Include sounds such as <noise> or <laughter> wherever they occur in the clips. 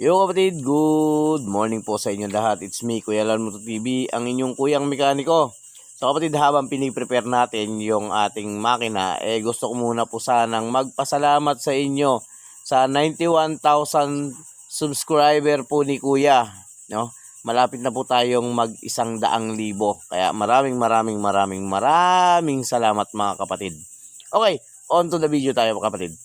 Yo kapatid, good morning po sa inyo lahat. It's me, Kuya Lan Moto TV, ang inyong kuyang mekaniko. So kapatid, habang piniprepare natin yung ating makina, eh gusto ko muna po sanang magpasalamat sa inyo sa 91,000 subscriber po ni Kuya. No? Malapit na po tayong mag isang daang libo. Kaya maraming maraming maraming maraming salamat mga kapatid. Okay, on to the video tayo mga kapatid.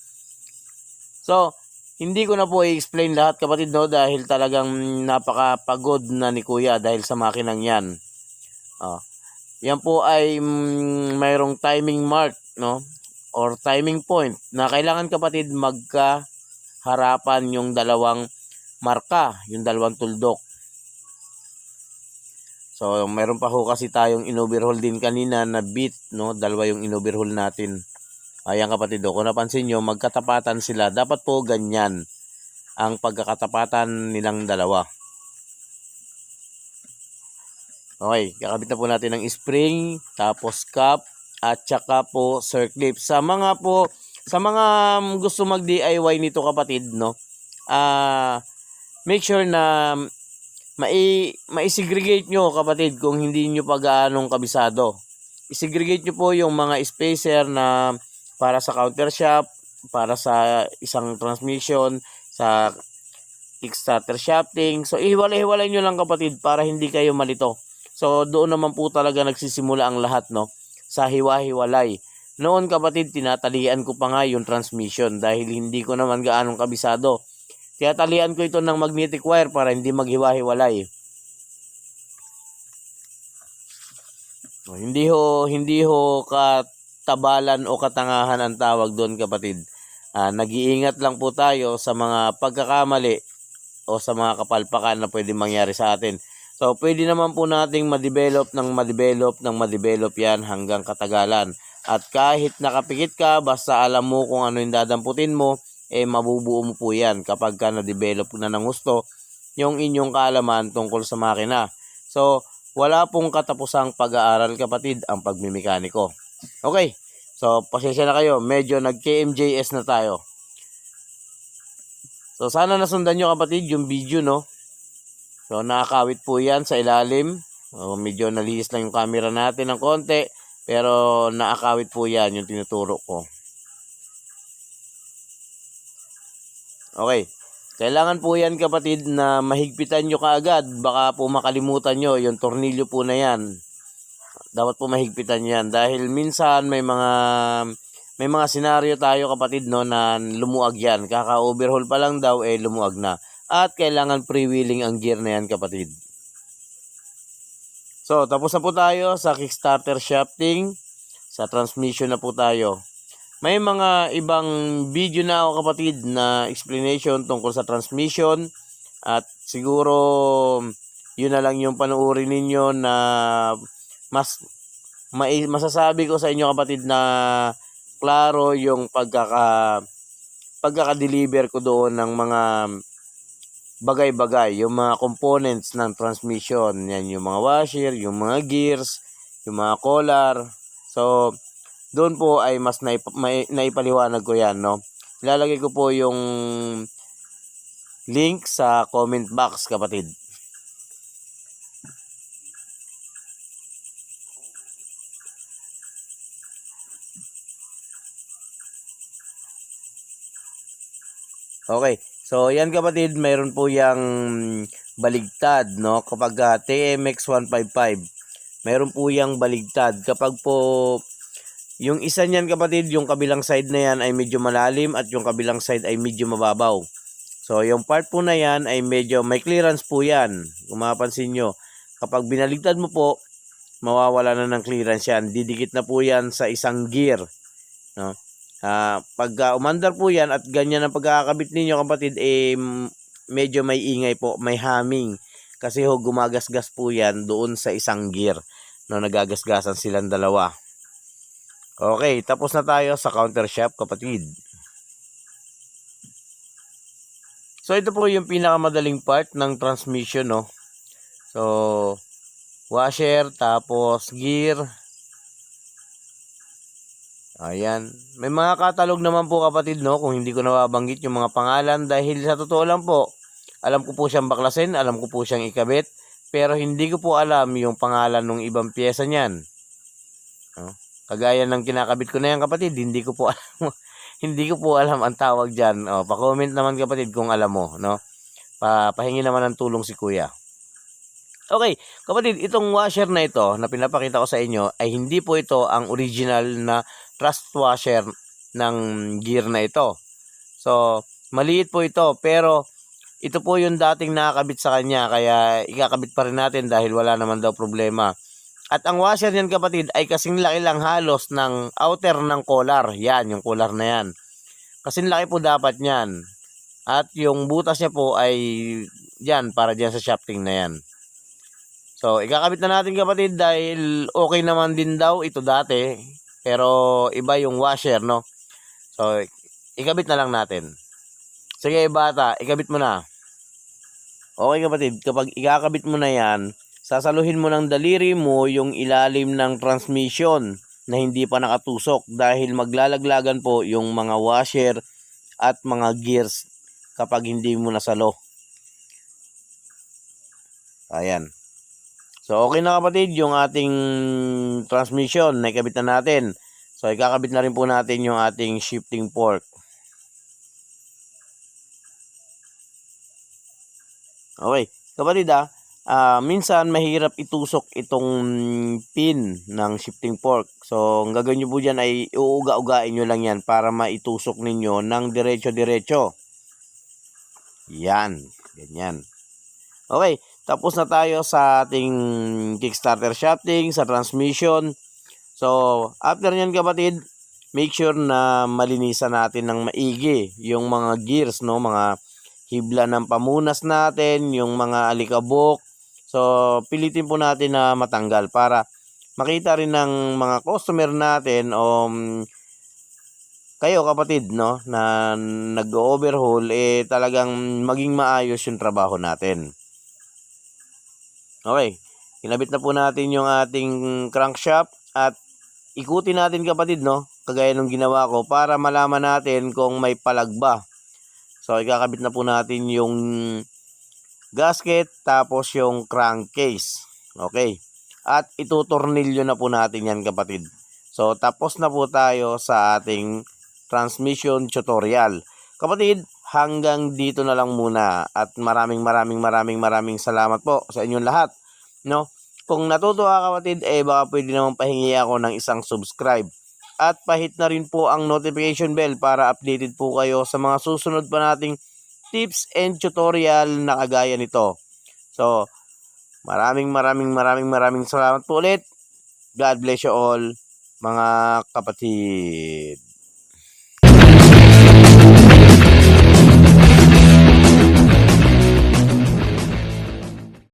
So, hindi ko na po i-explain lahat kapatid no dahil talagang napakapagod na ni kuya dahil sa makinang yan. Oh. Yan po ay mm, mayroong timing mark no or timing point na kailangan kapatid magka harapan yung dalawang marka, yung dalawang tuldok. So, mayroon pa ho kasi tayong inoverhaul din kanina na bit, no? Dalawa yung inoverhaul natin. Ayan kapatid, oh, kung napansin nyo, magkatapatan sila. Dapat po ganyan ang pagkakatapatan nilang dalawa. Okay, kakabit na po natin ng spring, tapos cap, at saka po circlip. Sa mga po, sa mga gusto mag-DIY nito kapatid, no, ah, make sure na mai, mai-segregate nyo kapatid kung hindi nyo pa gaanong kabisado. I-segregate nyo po yung mga spacer na para sa counter shop, para sa isang transmission, sa kickstarter shafting. So, ihiwalay-hiwalay nyo lang kapatid para hindi kayo malito. So, doon naman po talaga nagsisimula ang lahat, no? Sa hiwa-hiwalay. Noon kapatid, tinatalian ko pa nga yung transmission dahil hindi ko naman gaanong kabisado. Tinatalian ko ito ng magnetic wire para hindi maghiwa-hiwalay. Oh, hindi ho, hindi ho katabalan o katangahan ang tawag doon kapatid. Ah, nag-iingat lang po tayo sa mga pagkakamali o sa mga kapalpakan na pwede mangyari sa atin. So, pwede naman po nating ma-develop ng ma-develop ng ma-develop yan hanggang katagalan. At kahit nakapikit ka, basta alam mo kung ano yung dadamputin mo, eh mabubuo mo po yan kapag ka na-develop na ng gusto yung inyong kaalaman tungkol sa makina. So, wala pong katapusang pag-aaral kapatid ang pagmimekaniko. Okay, so pasensya na kayo, medyo nag-KMJS na tayo. So, sana nasundan nyo kapatid yung video, no? So, nakakawit po yan sa ilalim. O, medyo nalihis lang yung camera natin ng konti. Pero, nakakawit po yan yung tinuturo ko. Okay. Kailangan po yan kapatid na mahigpitan nyo kaagad. Baka po makalimutan nyo yung tornilyo po na yan. Dapat po mahigpitan yan. Dahil minsan may mga may mga senaryo tayo kapatid no na lumuag yan. Kaka-overhaul pa lang daw eh lumuag na. At kailangan pre-wheeling ang gear na yan kapatid. So, tapos na po tayo sa Kickstarter shafting. Sa transmission na po tayo. May mga ibang video na ako kapatid na explanation tungkol sa transmission. At siguro yun na lang yung panuuri ninyo na mas mai, masasabi ko sa inyo kapatid na klaro yung pagkaka pagkaka-deliver ko doon ng mga bagay-bagay, yung mga components ng transmission, yan yung mga washer, yung mga gears, yung mga collar. So, doon po ay mas naip, may, naipaliwanag ko yan, no? Ilalagay ko po yung link sa comment box, kapatid. Okay. So, yan kapatid, mayroon po yung baligtad, no? Kapag uh, TMX 155, mayroon po yung baligtad. Kapag po, yung isa niyan kapatid, yung kabilang side na yan ay medyo malalim at yung kabilang side ay medyo mababaw. So, yung part po na yan ay medyo, may clearance po yan. Kung mapapansin nyo, kapag binaligtad mo po, mawawala na ng clearance yan. Didikit na po yan sa isang gear. No? Ah, pag uh, umandar po yan at ganyan ang pagkakabit ninyo kapatid, eh, medyo may ingay po, may humming. Kasi ho, gumagasgas po yan doon sa isang gear. No, nagagasgasan silang dalawa. Okay, tapos na tayo sa counter shop kapatid. So, ito po yung pinakamadaling part ng transmission, no. So, washer, tapos gear, Ayan. May mga katalog naman po kapatid no kung hindi ko nababanggit yung mga pangalan dahil sa totoo lang po Alam ko po siyang baklasin, alam ko po siyang ikabit, pero hindi ko po alam yung pangalan ng ibang pyesa niyan. No? Kagaya ng kinakabit ko na yan kapatid, hindi ko po <laughs> alam, hindi ko po alam ang tawag diyan. Oh, pa-comment naman kapatid kung alam mo, no? Pa pahingi naman ng tulong si Kuya. Okay, kapatid, itong washer na ito na pinapakita ko sa inyo ay hindi po ito ang original na trust washer ng gear na ito. So, maliit po ito pero ito po yung dating nakakabit sa kanya kaya ikakabit pa rin natin dahil wala naman daw problema. At ang washer niyan kapatid ay kasing laki lang halos ng outer ng collar. Yan, yung collar na yan. Kasing laki po dapat niyan. At yung butas niya po ay yan para diyan sa shafting na yan. So, ikakabit na natin kapatid dahil okay naman din daw ito dati. Pero iba yung washer, no? So, ikabit na lang natin. Sige, bata, ikabit mo na. Okay kapatid, kapag ikakabit mo na yan, sasaluhin mo ng daliri mo yung ilalim ng transmission na hindi pa nakatusok dahil maglalaglagan po yung mga washer at mga gears kapag hindi mo nasalo. Ayan. So, okay na kapatid, yung ating transmission na ikabit na natin. So, ikakabit na rin po natin yung ating shifting fork. Okay. Kapatid ah, ah, minsan mahirap itusok itong pin ng shifting fork. So, ang gagawin nyo po dyan ay uuga-ugain nyo lang yan para maitusok ninyo ng diretso-diretso. Yan. Ganyan. Okay. Tapos na tayo sa ating Kickstarter shafting, sa transmission. So, after nyan kapatid, make sure na malinisan natin ng maigi yung mga gears, no? Mga hibla ng pamunas natin, yung mga alikabok. So, pilitin po natin na matanggal para makita rin ng mga customer natin o um, kayo kapatid no na nag-overhaul eh talagang maging maayos yung trabaho natin. Okay. Kinabit na po natin yung ating crankshaft at ikutin natin kapatid no kagaya nung ginawa ko para malaman natin kung may palagba. So ikakabit na po natin yung gasket tapos yung crankcase. Okay. At itutornilyo na po natin yan kapatid. So tapos na po tayo sa ating transmission tutorial. Kapatid, hanggang dito na lang muna at maraming maraming maraming maraming salamat po sa inyong lahat. No? Kung natutuwa kapatid, eh baka pwede naman pahingi ako ng isang subscribe. At pahit na rin po ang notification bell para updated po kayo sa mga susunod pa nating tips and tutorial na kagaya nito. So, maraming maraming maraming maraming salamat po ulit. God bless you all, mga kapatid.